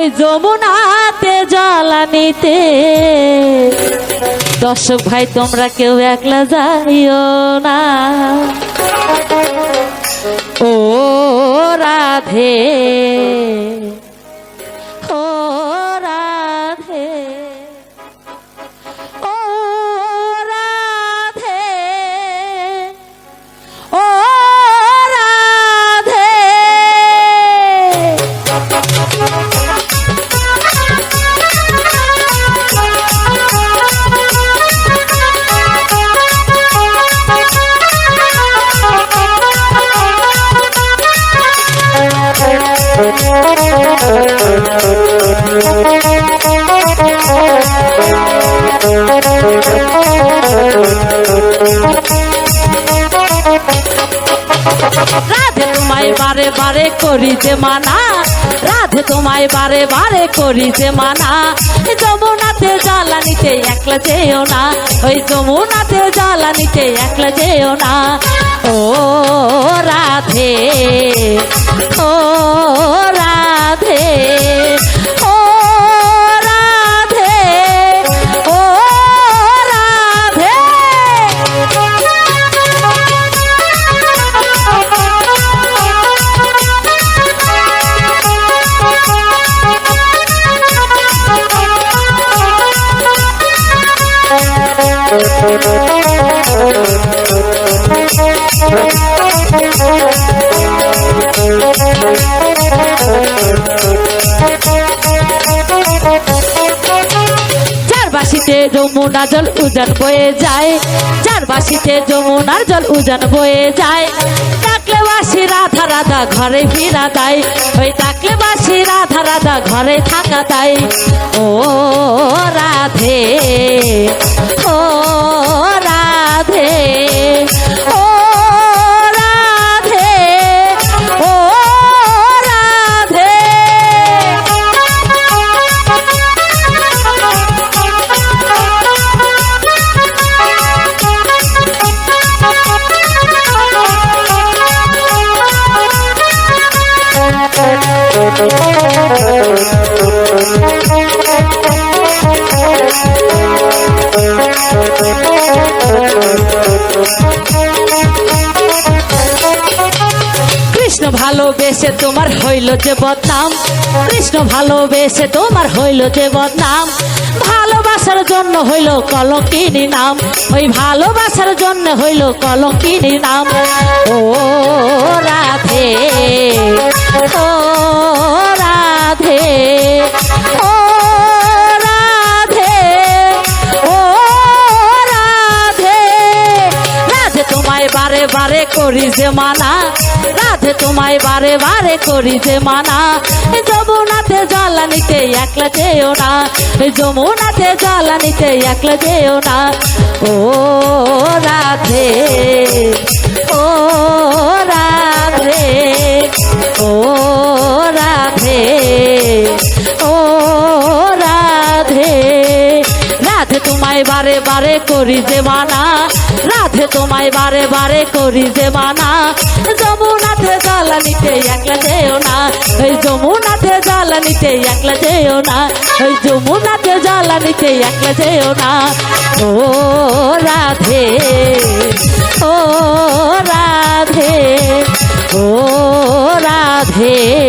ওই যমুনাতে জ্বালানিতে। দর্শক ভাই তোমরা কেউ একলা যাইও না। ও রাধে রাধে তোমায় বারে বারে করি যে মানা, রাধে তোমায় বারে বারে করি যে মানা যমুনাতে জ্বালানিতে একলা যেও না, ওই যমুনাতে জ্বালানিতে একলা যেও না। ও রাধে, ও যার বাসিতে যমুনা জল উজান বয়ে যায় যার বাসিতে যমুনার জল উজান বয়ে যায়। ডাকলে বাসি রাধা রাধা ঘরে ফিরা তাই, ওই ডাকলে বাসি রাধা রাধা ঘরে থাকা তাই। ও ভালোবেসে তোমার হইল যে বদনাম। কৃষ্ণ ভালোবেসে তোমার হইল যে বদনাম। ভালোবাসার জন্য হইল কলঙ্কিনী নাম। ওই ভালোবাসার জন্য হইল কলঙ্কিনী নাম। ও রাধে বারে করি যে মানা, রাধে তোমায় বারে বারে করি যে মানা। যমুনাতে জ্বালানিতে একলা যেও না যমুনাতে জ্বালানিতে একলা যেও না। ও রাধে। বারে করি যে মানা, রাধে তোমায় বারে বারে করি যে মানা। যমুনাতে জ্বালানিতে একলা যেও না ওই যমুনাতে জ্বালানিতে একলা যেও না ওই যমুনাতে জ্বালানিতে একলা যেও না। ও রাধে ও রাধে ও রাধে।